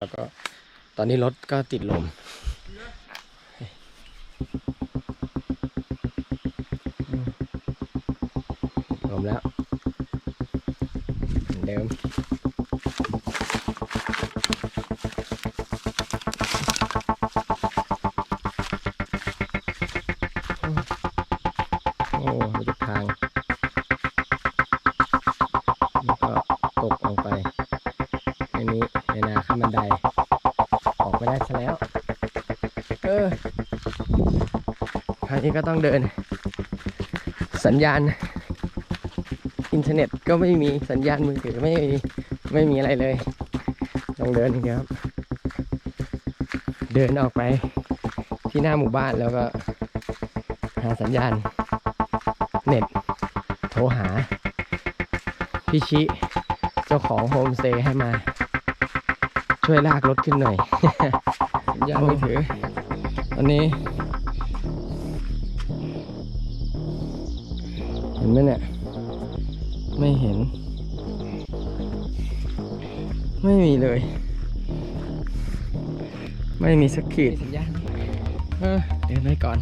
แล้วก็ตอนนี้รถก็ติดลม ลมแล้วเหมือนเดิม ก็ต้องเดิน สัญญาณ อินเทอร์เน็ตก็ไม่มีสัญญาณมือถือไม่มีไม่มีอะไรเลยต้องเดินอย่างเดียครับ เดินออกไปที่หน้าหมู่บ้านแล้วก็ หาสัญญาณ เน็ต โทรหา พี่ชิ เจ้าของโฮมสเตย์ให้มา ช่วยลากรถขึ้นหน่อย สัญญาณมือถือตอนนี้ เห็นไหมเนี่ย ไม่เห็น ไม่มีเลย ไม่มีสักขีดสัญญาณเออเดินไปก่อน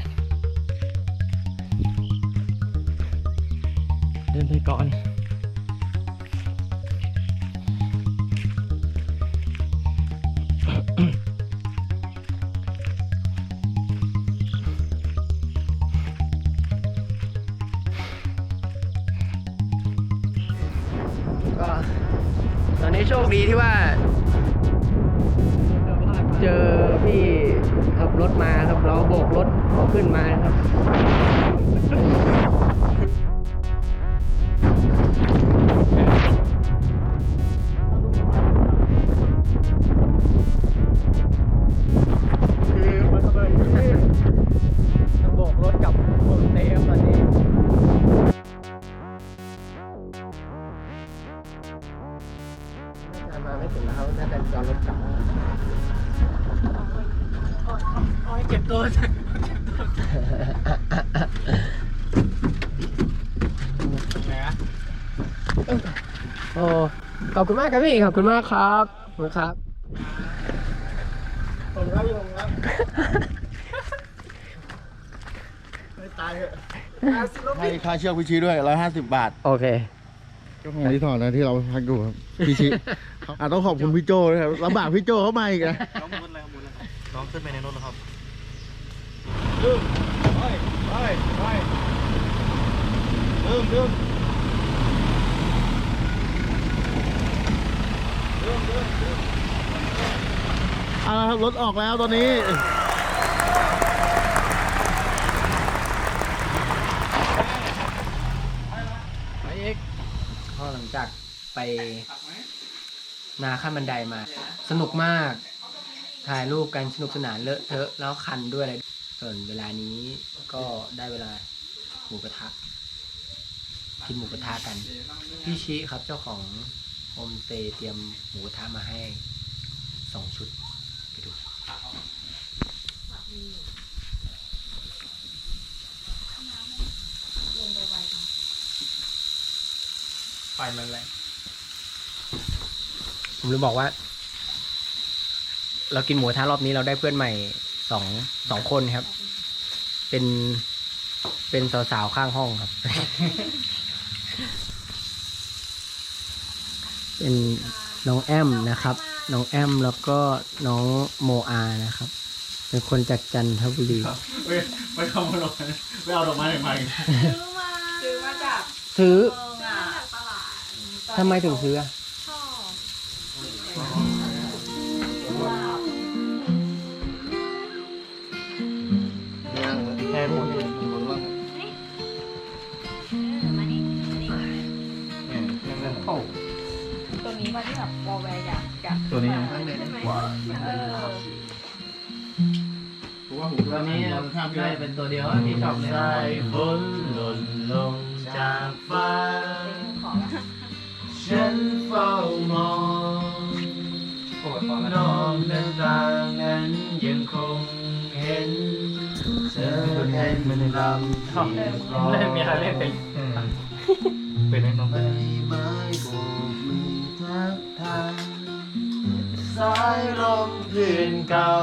เดินไปก่อน โชคดีที่ว่า เจอพี่ขับรถมาครับเราโบกรถเขาขึ้นมาครับ มาไม่ถึงแล้วน่าจะจอดรถกลับเจ็บตัวโอ้ขอบคุณมากครับพี่ ขอบคุณมากครับขอบคุณครับผมครับผมครับไม่ตายเหอะให้ค่าเชือกพิชิด้วยร้อยห้าสิบบาท โอเค งานที่ถอนนะที่เราพักอยู่ครับพิชิอะต้องขอบคุณพี่โจด้วยครับลำบากพี่โจเข้ามาอีกนะน้องมุดเลยครับมุดเลยน้องขึ้นไปในรถแล้วครับไปไปไปดึงดึงเอาละครับรถออกแล้วตอนนี้ ไปอีกพอหลัง จากไปนาขั้นบันไดมา สนุกมาก ถ่ายรูปกันสนุกสนานเลอะเทอะแล้วคันด้วยอะไรส่วนเวลานี้ก็ได้เวลาหมูกระทะกินหมูกระทะกันพี่ชิครับเจ้าของโฮมสเตย์เตรียมหมูกระทะมาให้สองชุด ไปดู ไฟมันแรงผมเลยบอกว่า เรากินหมูกระทะรอบนี้เราได้เพื่อนใหม่สองสองคนครับ เป็นเป็นสาวๆข้างห้องครับ เป็นน้องแอมนะครับ น้องแอมแล้วก็น้องโมอานะครับ เป็นคนจากจันทบุรีไปไปขโมยดอกไม้ไปเอาดอกไม้ไหนมาอีกซื้อมาซื้อมาจากซื้อ ทำไมถึงซื้ออะชอบแค่พูดนี่มานี่มานี่โอ้ตัวนี้มาที่แบบวอลแวร์อยากอยากตัวนี้ใช่ไหมเออตัวนี้ได้เป็นตัวเดียวที่ชอบเลย สายฝนหล่นลงจากฟ้า ฝ้ามองนอกหน้าต่างนั้นยังคงเห็นเธอเป็นลำที่คลองเล่นมีใครเล่นเป็นเป็นไหมน้องใบไม้โบกมือทักทายสายลมเพื่อนเก่า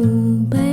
墓碑。